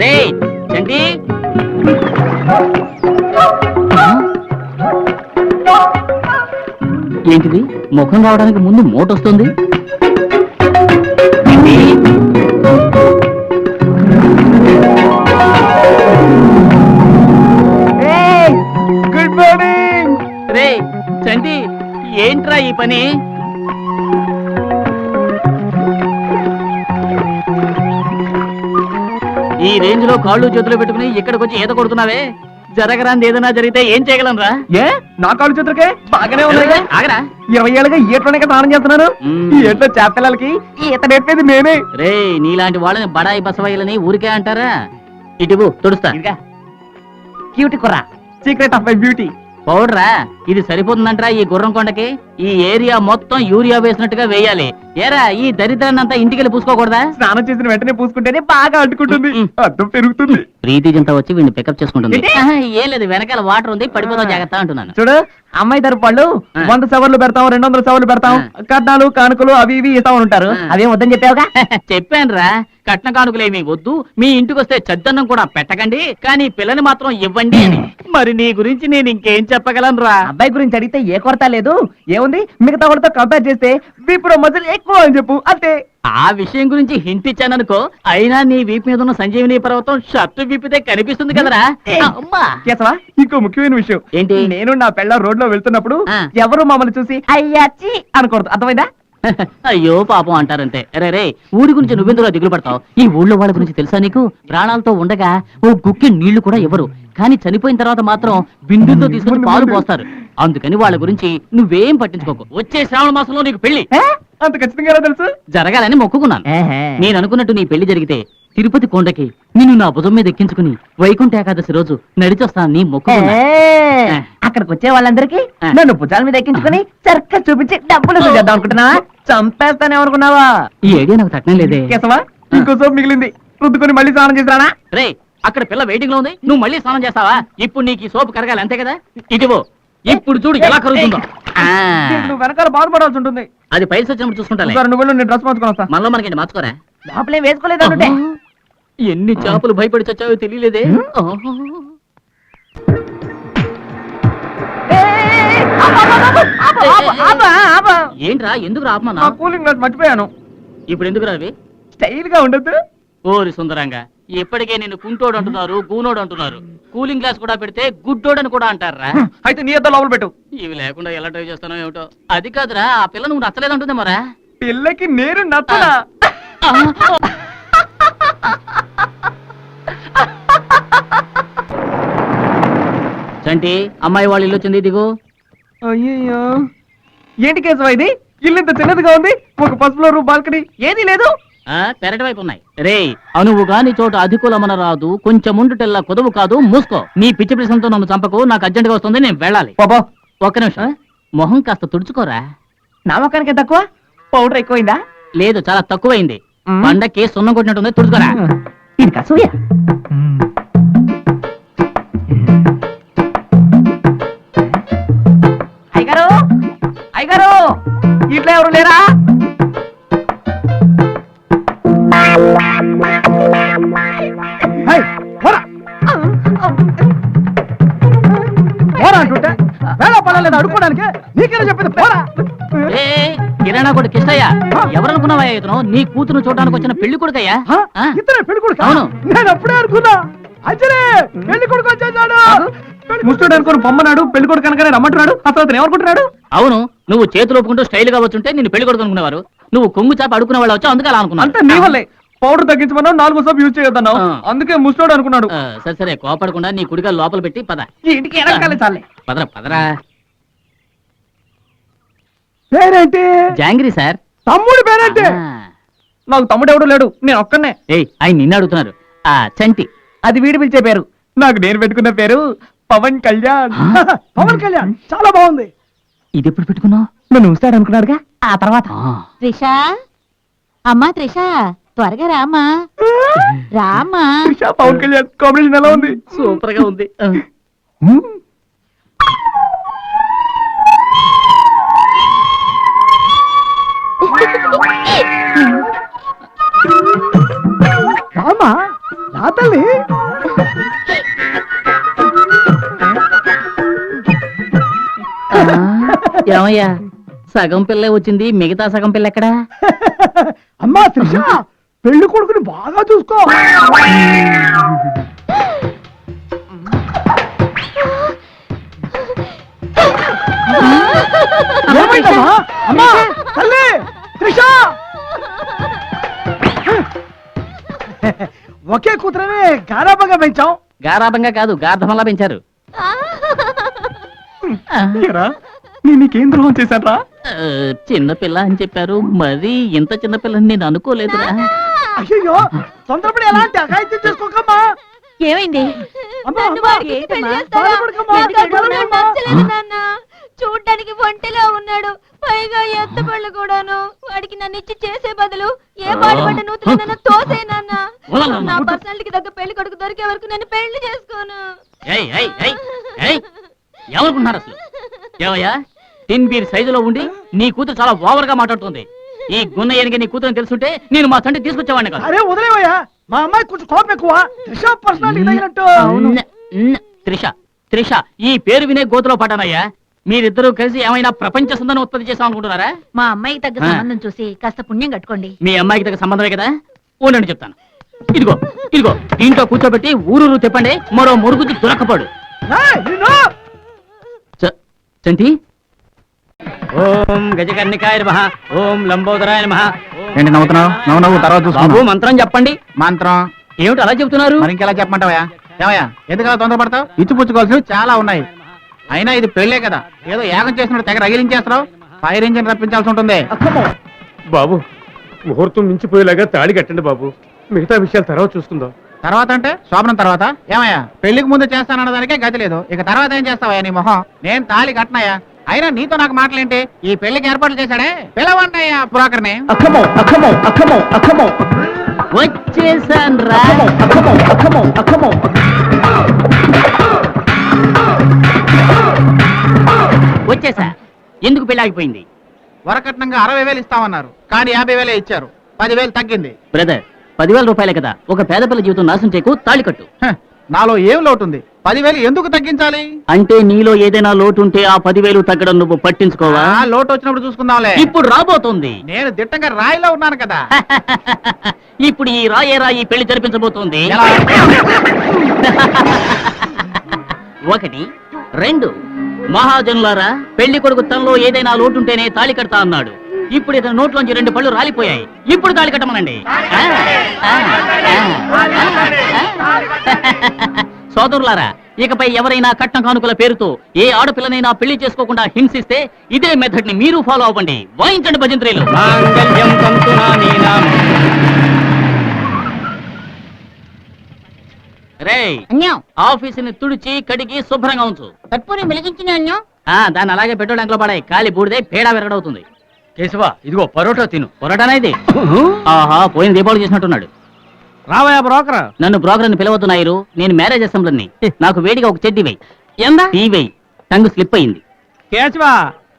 రే చంటి ఏంటిది? ముఖం రావడానికి ముందు మూట వస్తుంది? చంటి? Good morning. రే చంటి ఏంట్రా ఈ పని? ఈ రేంజ్లో కాళ్ళు చేతులు పెట్టుకుని ఇక్కడికి వచ్చి ఈత కొడుతున్నావే? జరగరాంది ఏదైనా జరిగితే ఏం చేయగలం రా? ఏ? నా కాళ్ళు చేతులకే? బాగానే ఉన్నాయి ఆగరా? ఇరవై ఏళ్ళుగా ఈటలోనే స్నానం చేస్తున్నాను. ఈ ఏట్లో ఈత నేర్పేది మేమే. రే నీలాంటి వాళ్ళని బడాయి బసవయ్యలని ఊరికే అంటారా? ఇటువు తుడుస్తా. క్యూటి కుర్ర. Secret of my beauty. పౌడరా? ఇది సరిపోతుందంటరా ఈ గుర్రం కొండకి? ఈ ఏరియా మొత్తం యూరియా వేసినట్టుగా వేయాలి. ఏరా ఈ దరిద్రాన్ని అంతా ఇంటికెళ్ళి పూసుకోకూడదా? స్నానం చేసిన వెంటనే పూసుకుంటేనే బాగా అంటుకుంటుంది. అర్థం పెరుగుతుంది. ప్రీతి జంత వచ్చి వీడిని పికప్ చేసుకుంటుంది? ఆహా, ఏం లేదు వెనకాల వాటర్ ఉంది పడిపోతాం జాగ్రత్త అంటున్నాను. చూడు అమ్మాయి తరపు వాళ్ళు. వంద సవర్లు పెడతాం రెండు వందల సవర్లు పెడతాం. కట్నాలు కానుకలు అవి ఇవి ఇస్తామని ఉంటారు. అదేం వద్దని చెప్పావుగా? చెప్పాను రా కట్న కానుకలేమి వద్దు మీ ఇంటికి వస్తే చెద్దన్నం కూడా పెట్టకండి కానీ పిల్లని మాత్రం ఇవ్వండి అని. మరి నీ గురించి నేను ఇంకేం చెప్పగలను రా అబ్బాయి గురించి అడిగితే ఏ కొరత లేదు. ఏముంది? మిగతా వాళ్ళతో కంపేర్ చేస్తే వీపులో మజిల్ ఎక్కువ అని చెప్పు అంతే. ఆ విషయం గురించి హింట్ ఇచ్చాననుకో అయినా నీ వీపు మీద ఉన్న సంజీవిని పర్వతం షర్టు విప్పితే కనిపిస్తుంది కదరా? అమ్మా! కేసవా ఇంకో ముఖ్యమైన విషయం. ఏంటి? నేను నా పెళ్ళ రోడ్లో వెళ్తున్నప్పుడు. ఎవరు మమ్మల్ని చూసి అయ్యాచి అనకూడదు అర్థమైందా? అయ్యో పాపం అంటారంతే. రే రే ఊరి గురించి నువ్వెందుకు దిగులు పడతావు? ఈ ఊళ్ళో వాళ్ళ గురించి తెలుసా నీకు? ప్రాణాలతో ఉండగా ఓ గుక్కి నీళ్ళు కూడా ఇవ్వరు. కానీ చనిపోయిన తర్వాత మాత్రం బిందుతో తీసుకుని పాలు పోస్తారు. అందుకని వాళ్ళ గురించి నువ్వేం పట్టించుకోకు. వచ్చే శ్రావణ మాసంలో నీకు పెళ్ళి? అంత ఖచ్చితంగా తెలుసు? జరగాలని మొక్కుకున్నాను. నేను అనుకున్నట్టు నీ పెళ్ళి జరిగితే తిరుపతి కొండకి నిన్ను నా భుజం మీద ఎక్కించుకుని వైకుంఠ ఏకాదశి రోజు నడిచొస్తానని మొక్కుకున్నా. ఏ, అక్కడికి వచ్చే వాళ్ళందరికీ. నన్ను భుజాల మీద ఎక్కించుకుని చరక్క చూపించి డబ్బులు చేద్దాం అనుకుంటున్నావా? చంపేస్తానే అనుకున్నావా? ఈ ఐడియా నాకు తట్టం లేదే. కేసవా మిగిలింది. రుద్దుకొని మళ్ళీ స్నానం చేసిరానా రే అక్కడ పిల్ల వెయిటింగ్లో ఉంది. నువ్వు మళ్ళీ స్నానం చేస్తావా? ఇప్పుడు నీకు ఈ సోపు కరగాలి అంతే కదా? ఇదిగో ఇప్పుడు చూడు ఎలా కరుగుతుందో. నువ్వు వెనకాల బాధపడాల్సి ఉంటుంది. అది పైసలు వచ్చినప్పుడు చూసుకుంటాలే. ఒకసారి నువ్వు నేను డ్రెస్ మార్చుకొని వస్తా. మనలో మనకి మార్చుకోరా? లోపలే వేసుకోలేదు అనుంటే ఎన్ని చేపలు భయపడి చచ్చావో తెలియలేదే. ఏంట్రా ఎందుకు రాపమన్నా నా కూలింగ్ గ్లాస్ మర్చిపోయాను. ఇప్పుడు ఎందుకు రావి? స్టైల్గా ఉండదు ఓరి సుందరంగా. ఇప్పటికే నేను కుంటోడు అంటున్నారు గూనోడు అంటున్నారు. కూలింగ్ గ్లాస్ కూడా పెడితే గుడ్డోడని కూడా అంటారా? అయితే నీ అద్ద లోపల పెట్టు. ఇవి లేకుండా ఎలా ట్రై చేస్తానో ఏమిటో. అది కాదురా ఆ పిల్ల నువ్వు నచ్చలేదంటుంది మరా. పిల్లకి నేను నచ్చనా? చంటి అమ్మాయి వాళ్ళ ఇల్లు వచ్చింది దిగు అయ్యయ్యో. ఏంటి కేశవ ఇది? ఇల్లు ఇంత చిన్నదిగా ఉంది. ఒక ఫ్లోర్ బాల్కనీ ఏది లేదు. పెరటి వైపు ఉన్నాయి. రే అనువు గాని చోట అధికులమన రాదు కొంచెం ఉండుటెల్లా కుదవు కాదు మూసుకో. నీ పిచ్చి ప్రశ్నతో నన్ను చంపకు నాకు అర్జెంట్గా వస్తుంది నేను వెళ్ళాలి. బాబా. ఒక్క నిమిషం. మొహం కాస్త తుడుచుకోరా? నా మొక్కనికి తక్కువ? పౌడర్ ఎక్కువైందా? లేదు చాలా తక్కువైంది. మ్. పండక్కి సున్నం కొట్టినట్టుంది తుడుచుకోరా. ఇది కసూయ అయ్యగారు! అయ్యగారు! ఇంట్లో ఎవరు లేరా? ఎవరనుకున్నావా ఇతను? నీ కూతురు చూడడానికి వచ్చిన పెళ్ళి కొడుకయ్యా? ఇతనే పెళ్ళి కొడుకు? అవును. నేను అప్పుడే అనుకున్నా. అచ్చరే పెళ్ళి కొడుకు వచ్చేసాడు. ముస్తుడు అనుకుని పొమ్మన్నాడు పెళ్ళి కొడుకు కనుక రమ్మంటున్నాడు అసలు అతను ఏమనుకుంటున్నాడు? అవును నువ్వు చేతులు ఒప్పుకుంటూ స్టైల్గా వచ్చుంటే నేను పెళ్ళి కొడుకు అనుకునేవారు. నువ్వు కొంగు చాప అడుకునే వాళ్ళు వచ్చావు అందుకే అలా నీ అనుకున్నా వల్లే. పౌడర్ తగ్గించమన్నావు నాలుగు సోపు యూజ్ చేయొద్దన్నావు. అందుకే ముస్తుడు అనుకున్నాడు. సరే సరే కోపడకుండా నీ కుడిగా లోపల పెట్టి పద. ఇంటికి ఎనకాలే చాలే. పదరా పదరా. పేరేంటి? జాంగిరీ సార్. తమ్ముడు పేరేంటి. నాకు తమ్ముడు ఎవడు లేడు నేను ఒక్కనే. ఏయ్ ఆయన నిన్ను అడుగుతున్నారు. ఆ చంటి. అది వీడి పిలిచే పేరు. నాకు నేను పెట్టుకున్న పేరు పవన్ కళ్యాణ్? పవన్ కళ్యాణ్ చాలా బాగుంది. ఇది ఎప్పుడు పెట్టుకున్నావు? నన్ను ఉంచాడు అనుకున్నాడుగా? ఆ తర్వాత. త్రిష అమ్మా త్రిష త్వరగా రామా రామా త్రిష పవన్ కళ్యాణ్ కాంబినేషన్ ఎలా ఉంది? సూపర్గా ఉంది రామా రా తల్లి. ఏమయ్యా? సగం పిల్లే వచ్చింది మిగతా సగం పిల్ల ఎక్కడా? అమ్మా త్రిష పెళ్ళి కొడుకుని బాగా చూసుకో. ఏమైందమ్మా? అమ్మా. గారాబంగా పెంచాం గారాబంగా కాదు గార్ధమలా పెంచారు. నేను నీకేం ద్రోహం చేశారా ఆ, చిన్న పిల్ల అని చెప్పారు. మరి ఇంత చిన్న పిల్లని నేను అనుకోలేదురా. అయ్యో తొందరపడి ఎలాంటి అఘాయిత్యం చేసుకోకమ్మా. ఏమైంది? అమ్మా, నన్ను అమ్మా, వాడికి ఏంటమ్మా? పెళ్ళి చేస్తారా? బాధపడకమ్మా, ఎందుకంటే నాకు బాధపడకమ్మా. నచ్చలేదు నాన్న. చూడ్డానికి ఒంటిలో ఉన్నాడు. పైగా ఎత్తపళ్ళు కూడాను. వాడికి నన్ను ఇచ్చి చేసే బదులు ఏ పాడుపడ్డ నూతులు నన్ను తోసే నాన్న. వదలమ్మా. నా పర్సనాలిటీకి తగ్గ పెళ్ళి కొడుకు దొరికే వరకు నేను పెళ్ళి చేసుకోను. ఏయ్, ఏయ్, ఏయ్, ఏయ్, ఎవరుకున్నారు అసలు? ఏమయ్యా టిన్ బీర్ సైజులో ఉండి నీ కూతురు చాలా ఓవర్గా మాట్లాడుతుంది. ఈ గున్న ఏనిగే నీ కూతురు తెలుసుంటే నేను మా తండ్రి తీసుకొచ్చేవాడిని కాదు. అరే వదిలేవయ్యా. మా అమ్మాయి కొంచెం కోపం ఎక్కువ. త్రిష పర్సనాలిటీ తగినట్టు. త్రిష త్రిష ఈ పేరు వినే గోతులో పడ్డానయ్యా. మీరిద్దరూ కలిసి ఏమైనా ప్రపంచ సుందరం ఉత్పత్తి చేసాం అనుకుంటున్నారా? మా అమ్మాయికి తగ్గ. సంబంధం చూసి కాస్త పుణ్యం కట్టుకోండి. మీ అమ్మాయికి దగ్గర సంబంధమే కదా? ఉండండి చెప్తాను. ఇదిగో ఇదిగో దీంట్లో కూర్చోబెట్టి ఊరూరు చెప్పండి మరో మురుగుకి దొరకపోడు. ఏయ్, నిన్ను! చ- చంటి? ఓం గజకర్ణికాయ నమః ఓం లంబోదరాయ నమః. ఏంటి నవ్వుతున్నావు? నవ్వు నవ్వు తర్వాత బాబు మంత్రం చెప్పండి. మంత్రం? ఏమిటి అలా చెప్తున్నారు మరి ఇంకెలా చెప్పమంటావా ఏమయ్యా ఎందుకు అలా తొందరపడతావు? ఇచ్చి పుచ్చుకోవాల్సినవి చాలా ఉన్నాయి. అయినా ఇది పెళ్ళే కదా. ఏదో యాగం చేసినట్టు తెగ రగిలించేస్తున్నావు. ఫైర్ ఇంజిన్ రప్పించాల్సి ఉంటుంది. బాబు ముహూర్తం మించిపోయేలాగా తాళి కట్టండి బాబు. మిగతా విషయాలు తర్వాత చూసుకుందాం. తర్వాత అంటే? శోభనం తర్వాత? ఏమయ్యా? పెళ్ళికి ముందు చేస్తానన్న దానికే గతి లేదు. ఇక తర్వాత ఏం చేస్తావయ్యా నీ మొహం? నేను తాళి కట్టనయ్యా అయినా నీతో నాకు మాటలేంటి? ఈ పెళ్ళికి ఏర్పాట్లు చేశాడే? పిలవండియ్యా బ్రోకర్ని. వచ్చేసాను రా. వచ్చేసా. ఎందుకు పెళ్ళి ఆగిపోయింది వరకట్నంగా అరవై వేలు ఇస్తామన్నారు. కానీ యాభై వేలే ఇచ్చారు. పదివేలు తగ్గింది. బ్రదర్ పదివేల రూపాయలే కదా. ఒక పేద పిల్ల జీవితం నాశనం చేయకు తాళి కట్టు. హ, నాలో ఏం లోటుంది? పదివేలు ఎందుకు తగ్గించాలి? అంటే నీలో ఏదైనా లోటు ఉంటే ఆ పదివేలు తగ్గడం నువ్వు పట్టించుకోవా? లోటు వచ్చినప్పుడు చూసుకుందాంలే. ఇప్పుడు రాబోతోంది. నేను దిట్టంగా రాయిలో ఉన్నాను కదా. ఇప్పుడు ఈ రాయే రాయి పెళ్ళి జరిపించబోతోంది? ఒకటి రెండు. మహాజనులారా పెళ్ళి కొడుకు తనలో ఏదైనా లోటుంటేనే తాళి కడతా అన్నాడు. ఇప్పుడు ఇతని నోట్లోంచి రెండు పళ్ళు రాలిపోయాయి. ఇప్పుడు తాళి కట్టమనండి. సోదరులారా ఇకపై ఎవరైనా కట్నం కానుకల పేరుతో ఏ ఆడపిల్లనైనా పెళ్ళి చేసుకోకుండా హింసిస్తే ఇదే మెథడ్ని మీరు ఫాలో అవ్వండి. వాయించండి భజంత్రీలు. అన్యం. ఆఫీసుని తుడిచి కడిగి శుభ్రంగా ఉంచు. కర్పూరం వెలిగించిన అన్యం. ఆ దాన్ని అలాగే పెట్రోల్ ట్యాంక్లో పడాయి. కాలి బూడిదే పేడ విరగడవుతుంది. కేశవ ఇదిగో పరోటా తిను. పరోటానా ఇది? ఆహా పోయిన దీపావళి చేసినట్టున్నాడు. రావయ్యా బ్రోకర్. నన్ను బ్రోకర్ అని పిలవద్దు నాయరు. నేను మ్యారేజ్ అసెంబ్లీని. నాకు వేడిగా ఒక చెడ్డి వెయ్యి ఎందా టీ వెయ్యి టంగు స్లిప్ అయింది. కేశవా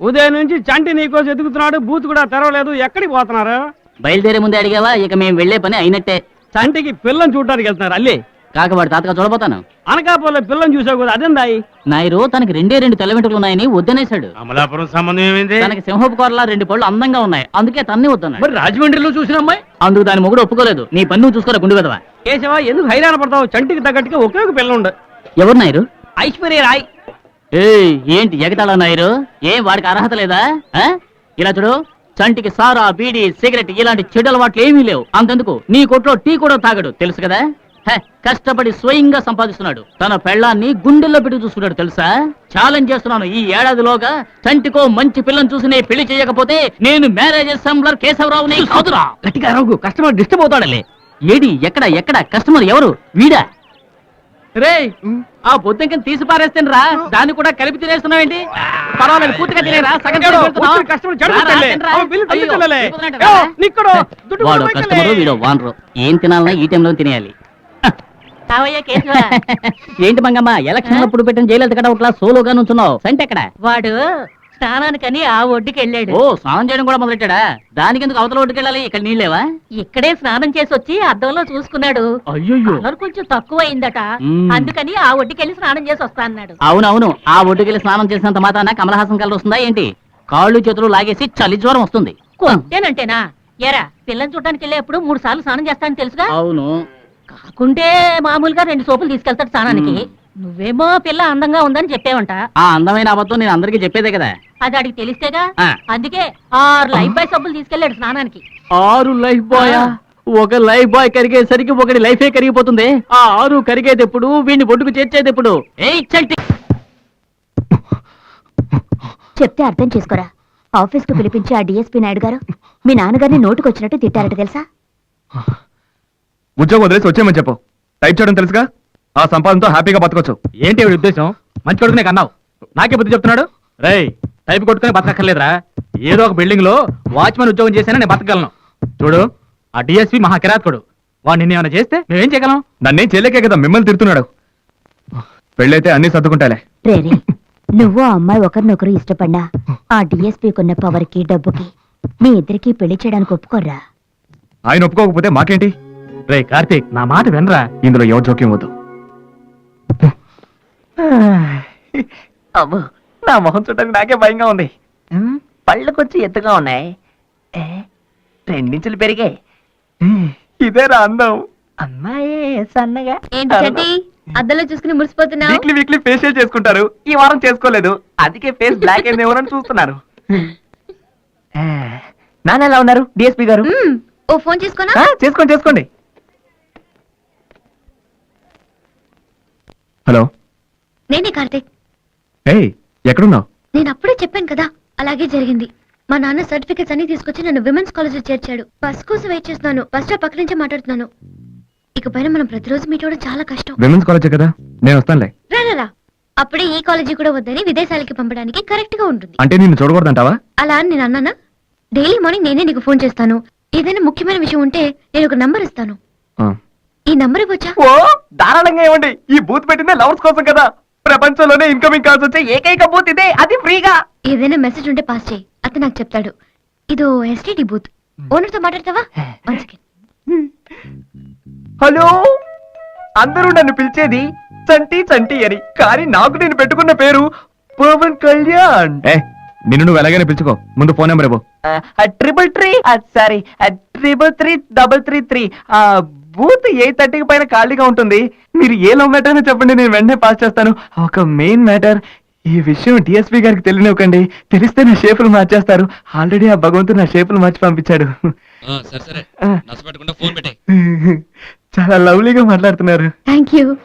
ఉదయం నుంచి చంటి నీకోసం ఎదుగుతున్నాడు. బూత్ కూడా తెరవలేదు. ఎక్కడికి పోతున్నారు? బయలుదేరే ముందే అడిగావా? ఇక మేము వెళ్ళే పని అయినట్టే. చంటికి పిల్లని చూడడానికి వెళ్తున్నారు. అల్లి. కాకవాడి తాతగా చూడబోతాను. అనకాపల్లి పిల్లని చూసావు కదా అదేందాయి నాయరు తనకి రెండే రెండు తెల్ల వెంట్రుకలు ఉన్నాయని వద్దనేశాడు. అమలాపురం సంబంధం ఏమైంది? తనకి సింహపు కూరలా రెండు పళ్ళు అందంగా ఉన్నాయి. అందుకే తన్ని వద్దన్నాడు. మరి రాజమండ్రిలో చూసిన అమ్మాయి? అందుకు దాని మొగుడు ఒప్పుకోలేదు. నీ పన్ను నువ్వు చూసుకోరా గుండు కదవా కేశవ ఎందుకు హైరాణ పడతావు? చంటికి తగ్గట్టుగా ఒకే ఒక పిల్ల ఉండు. ఎవరు నాయరు? ఐశ్వర్య రాయ్. ఏయ్ ఏంటి ఎగతాళ నాయరు? ఏం వాడికి అర్హత లేదా? ఆ? ఇలా చూడు చంటికి సారా బీడి సిగరెట్ ఇలాంటి చెడు అలవాట్లు ఏమీ లేవు. అంతెందుకు? నీ కొట్లో టీ కూడా తాగడు తెలుసు కదా? కష్టపడి స్వయంగా సంపాదిస్తున్నాడు. తన పెళ్ళాన్ని గుండెల్లో పెట్టి చూసుకున్నాడు తెలుసా? ఛాలెంజ్ చేస్తున్నాను ఈ ఏడాదిలోగా. చంటికో మంచి పిల్లని చూసి నే పెళ్ళి చేయకపోతే నేను మ్యారేజ్ అసెంబ్లర్ కేశవరావుని కాదురా. గట్టిగా అరవకు కస్టమర్ డిస్టర్బ్ అవుతాడలే. ఏడి ఎక్కడ ఎక్కడ? కస్టమర్ ఎవరు? వీడా? రేయ్ ఆ బొద్దింకని తీసి పారేస్తాను రా దాన్ని కూడా కలిపి తినేస్తున్నావేంటి పర్వాలేదు పూర్తిగా తినేరా సగం రా. వాడు కస్టమరు. వీడు వానరు. ఏం తినాలన్నా ఈ టైంలో తినేయాలి. ఏంటి మంగమ్మ ఎలక్షన్ అప్పుడు పెట్టిన జైలు కడవట్లా సోలోగా నుంచున్నావు? సంటే ఎక్కడ? వాడు స్నానానికని ఆ ఒడ్డుకి వెళ్ళాడు. ఓ స్నానం చేయడం కూడా మొదలెట్టాడా? దానికి ఎందుకు అవతల ఒడ్డుకి వెళ్ళాలి? ఇక్కడ నీళ్ళేవా ఇక్కడే స్నానం చేసి వచ్చి అద్దంలో చూసుకున్నాడు. అయ్యో కొంచెం తక్కువ అయిందట. అందుకని ఆ ఒడ్డుకి వెళ్ళి స్నానం చేసి వస్తా అన్నాడు. అవునవును. ఆ ఒడ్డుకి వెళ్ళి స్నానం చేసినంత మాత్రాన కమలహాసం కలర్ వస్తుందా ఏంటి? కాళ్ళు చేతులు లాగేసి చలి జ్వరం వస్తుంది. కొంటేనంటేనా ఎరా పిల్లని చూడడానికి వెళ్ళేప్పుడు మూడు సార్లు స్నానం చేస్తానని తెలుసుగా? అవును. కాకుంటే మామూలుగా రెండు సోపులు తీసుకెళ్తాడు స్నానానికి నువ్వేమో పిల్ల అందంగా ఉందని చెప్పేవంట. ఆ అందమైన అబద్ధం నేను అందరికీ చెప్పేదే కదా. అది అడిగి తెలిస్తేగా? ఆ. అందుకే ఆరు లైఫ్ బాయ్ సబ్బులు తీసుకెళ్ళాడు స్నానానికి. ఆరు లైఫ్ బాయ్? ఒక లైఫ్ బాయ్ కరిగేసరికి ఒకటి లైఫే కరిగిపోతుంది. ఆ ఆరు కరిగేది ఎప్పుడు వీడిని ఒడ్డుకు చేర్చేది ఎప్పుడు ఏయ్ చల్టి చెప్తే అర్థం చేసుకోరా? ఆఫీస్కు పిలిపించి ఆ డిఎస్పీ నాయుడు గారు మీ నాన్నగారిని నోటుకొచ్చినట్టు తిట్టారట తెలుసా? ఉద్యోగం వదిలేసి వచ్చేయమని చెప్పు. టైప్ చేయడం తెలుసుగా? ఆ సంపాదనతో హ్యాపీగా బతకొచ్చు. ఏంటి వీడి ఉద్దేశం? మంచి కొడుకునే కన్నావు. నాకే బుద్ధి చెప్తున్నాడు? రేయ్ టైప్ కొట్టుకుని బతకక్కర్లేదురా. ఏదో ఒక బిల్డింగ్లో వాచ్మెన్ ఉద్యోగం చేసినా నేను బతకగలను. చూడు ఆ డిఎస్పి మహా కిరాతకుడు వాడు నిన్నేమైనా చేస్తే మేమేం చేయగలం? నన్నేం చేయలేకే కదా మిమ్మల్ని తిడుతున్నాడు. పెళ్ళైతే అన్ని సర్దుకుంటాలే రేరే నువ్వు ఆ అమ్మాయి ఒకరినొకరు ఇష్టపడినా ఆ డిఎస్పీకున్న పవర్కి డబ్బుకి మీ ఇద్దరికి పెళ్ళి చేయడానికి ఒప్పుకోర్రా? ఆయన ఒప్పుకోకపోతే మాకేంటి? రే కార్తీక్ నా మాట వినరా? ఇందులో ఎవరు జోక్యం వద్దు. అబ్బో నా మొహం చూడడానికి నాకే భయంగా ఉంది. ఉమ్, పళ్ళు కొంచెం ఎత్తుగా ఉన్నాయి. రెండించులు పెరిగాయి. ఇదేరా అందం. అమ్మాయి సన్నగా. ఏంటి అద్దంలో చూసుకుని మురిసిపోతున్నావు? వీక్లీ వీక్లీ ఫేషియల్ చేసుకుంటారు. ఈ వారం చేసుకోలేదు. అందుకే ఫేస్ బ్లాక్ అయింది ఎవరని చూస్తున్నారు. నాన్న ఎలా ఉన్నారు? డిఎస్పి గారు? ఓ ఫోన్ చేసుకోనా చేసుకోండి చేసుకోండి. హలో. నేనే కార్తీక్. ఏయ్ ఎక్కడున్నావు? నేను అప్పుడే చెప్పాను కదా అలాగే జరిగింది. మా నాన్న సర్టిఫికెట్స్ అన్ని తీసుకొచ్చి నన్ను విమెన్స్ కాలేజ్ చేర్చాడు. బస్ కోసం వెయిట్ చేస్తున్నాను. బస్ స్టాప్ పక్క నుంచే మాట్లాడుతున్నాను. ఇక పైన మనం ప్రతిరోజు మీట్ అవ్వడం చాలా కష్టం. విమెన్స్ కాలేజే కదా? నేను వస్తానులే. రా రా, రా. అప్పుడే ఈ కాలేజీ కూడా వద్దని విదేశాలకి పంపడానికి కరెక్ట్గా ఉంటుంది. అంటే నిన్ను చూడకూడదంటావా? అలా అని నేను అన్నానా? డైలీ మార్నింగ్ నేనే నీకు ఫోన్ చేస్తాను. ఏదైనా ముఖ్యమైన విషయం ఉంటే నేను ఒక నంబర్ ఇస్తాను. ఆ. ఈ నంబర్ ఇవ్వచ్చా? ఓ ధారాళంగా ఇవ్వండి. ఈ బూత్ పెట్టిందే లవర్స్ కోసం కదా. ప్రపంచంలోనే ఇన్కమింగ్ కాల్స్ వచ్చే ఏకైక బూత్ ఇదే. అది ఫ్రీగా ఏదైనా మెసేజ్ ఉంటే పాస్ చేయి. అతను నాకు చెప్తాడు. ఇదో ఎస్టీడీ బూత్ ఓనర్తో మాట్లాడతావా? వన్ సెకండ్ హలో అందరూ నన్ను పిలిచేది చంటి చంటి అని. కానీ నాకు నేను పెట్టుకున్న పేరు పవన్ కళ్యాణ్. నిన్ను నువ్వు ఎలాగైనా పిలుచుకో. ముందు ఫోన్ నెంబర్ ఇవ్వు. Triple three sorry triple three double three three booth eight థర్టీకి పైన ఖాళీగా ఉంటుంది. మీరు ఏ లవ్ మ్యాటర్ అని చెప్పండి నేను వెంటనే పాస్ చేస్తాను. ఒక మెయిన్ మ్యాటర్ ఈ విషయం డిఎస్పీ గారికి తెలియనివ్వకండి. తెలిస్తే నా షేపులు మార్చేస్తారు. ఆల్రెడీ ఆ భగవంతుడు నా షేపులు మార్చి పంపించాడు. ఆ, సరే సరే. ఆ. నచ్చపెట్టకుండా ఫోన్ పెట్టే చాలా లవ్లీగా మాట్లాడుతున్నారు. థ్యాంక్ యూ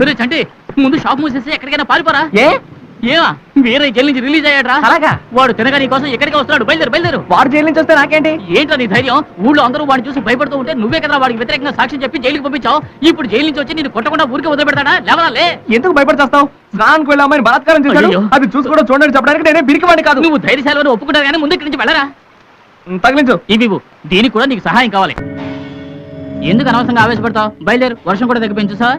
సరే చంటి ముందు షాప్ మూసేసి ఎక్కడికైనా పారిపోరా. ఏ? ఏమా వేరే జైలు నుంచి రిలీజ్ అయ్యాడ్రా. అలాగా? వాడు తినగా నీ కోసం ఎక్కడికి వస్తున్నాడు? బయలుదేరు బయలుదేరు. వాడు జైలు నుంచి వస్తే నాకేంటి? ఏంట్రా నీ ధైర్యం? ఊళ్ళో అందరూ వాడిని చూసి భయపడుతూ ఉంటే నువ్వే కదా వాడికి వ్యతిరేకంగా సాక్ష్యం చెప్పి జైలుకి పంపించావు? ఇప్పుడు జైలు నుంచి వచ్చి నేను కొట్టకుండా ఊరికే వదిలిపెడతాడా? లేవరా లే. ఎందుకు భయపడిచేస్తావు స్నానానికి వెళ్ళి అమ్మాయిని బలాత్కారం చేశాడు. అది చూసి కూడా చూడండి చెప్పడానికి నేనే బిరికివాడిని కాదు. నువ్వు ధైర్యశాలని ఒప్పుకుంటావు కానీ ముందు ఇక్కడి నుంచి వెళ్ళరా? తగిలించు. ఇవి. దీనికి కూడా నీకు సహాయం కావాలి. ఎందుకు అనవసరంగా ఆవేశపడతావు? బయలుదేరు. వర్షం కూడా తగ్గిపోయింది చూసావా?